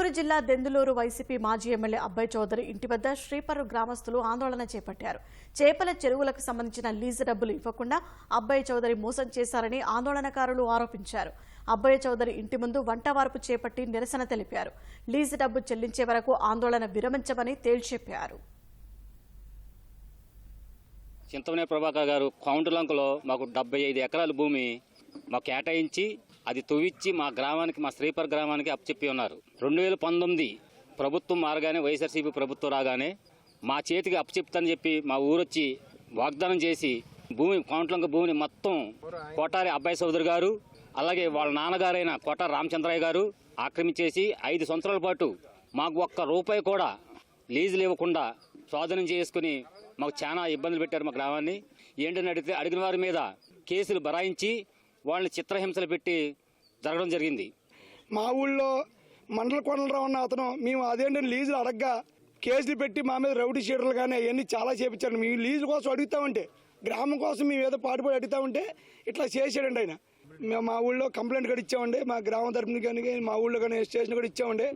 ఏలూరు జిల్లా దెందులూరు వైసీపీ మాజీ ఎమ్మెల్యే అబ్బాయి చౌదరి ఇంటి వద్ద శ్రీపరు గ్రామస్తులు ఆందోళన చేపట్టారు. చేపల చెరువులకు సంబంధించిన లీజు డబ్బులు ఇవ్వకుండా అబ్బాయి చౌదరి మోసం చేశారని ఆందోళనకారులు ఆరోపించారు. అబ్బాయి చౌదరి ఇంటి ముందు వంటవార్పు చేపట్టి నిరసన తెలిపారు. లీజు డబ్బు చెల్లించే వరకు ఆందోళన విరమించమని తేల్చెప్పారు. చింతమనే ప్రభాకర్ గారు కౌంటర్లంకలో మాకు డెబ్బై ఐదు ఎకరాల భూమి మాకు కేటాయించి అది తవ్విచ్చి మా గ్రామానికి మా శ్రీపర్ గ్రామానికి అప్పచెప్పి ఉన్నారు. రెండు వేల పంతొమ్మిది ప్రభుత్వం మారగానే వైఎస్ఆర్సీపీ ప్రభుత్వం రాగానే మా చేతికి అప్పచెప్తానని చెప్పి మా ఊరొచ్చి వాగ్దానం చేసి భూమి కౌంటర్లంక భూమిని మొత్తం కోటారి అబ్బాయి సోదరు గారు అలాగే వాళ్ళ నాన్నగారైన కోటారి రామచంద్రయ్య గారు ఆక్రమించేసి ఐదు సంవత్సరాల పాటు మాకు ఒక్క రూపాయి కూడా లీజులు ఇవ్వకుండా స్వాధీనం చేసుకుని మాకు చాలా ఇబ్బందులు పెట్టారు మా గ్రామాన్ని. ఏంటని అడిగితే అడిగిన వారి మీద కేసులు బరాయించి వాళ్ళని చిత్రహింసలు పెట్టి జరగడం జరిగింది. మా ఊళ్ళో మండల కొండలరావు అన్న అతను మేము అదేంటని లీజులు అడగ్గా కేసులు పెట్టి మా మీద రౌడీ షీటర్లు కానీ అవన్నీ చాలా చేపించారు. మేము లీజు కోసం అడుగుతామంటే గ్రామం కోసం మేము ఏదో పాటుపడి అడుగుతామంటే ఇట్లా చేసాడండి ఆయన. మేము మా ఊళ్ళో కంప్లైంట్ కూడా ఇచ్చామండి. మా గ్రామం తరపున కానీ మా ఊళ్ళో కానీ స్టేషన్ కూడా ఇచ్చామండి.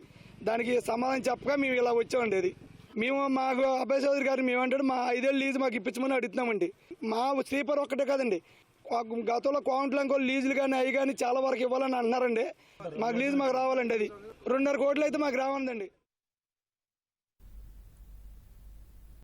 దానికి సమాధానం చెప్పగా మేము ఇలా వచ్చామండి అది. మేము మాకు అబ్బాయి చౌదరి గారు మేమంటాడు మా ఐదేళ్ళు లీజు మాకు ఇప్పించమని అడుగుతున్నామండి. మా స్లీపర్ ఒక్కటే కాదండి. గతంలో గతంలో కోంట్లంకో లీజులు కానీ అవి కానీ చాలా వరకు ఇవ్వాలని అంటున్నారండి మాకు లీజు మాకు రావాలండి అది. రెండున్నర కోట్లు అయితే మాకు రావాలండి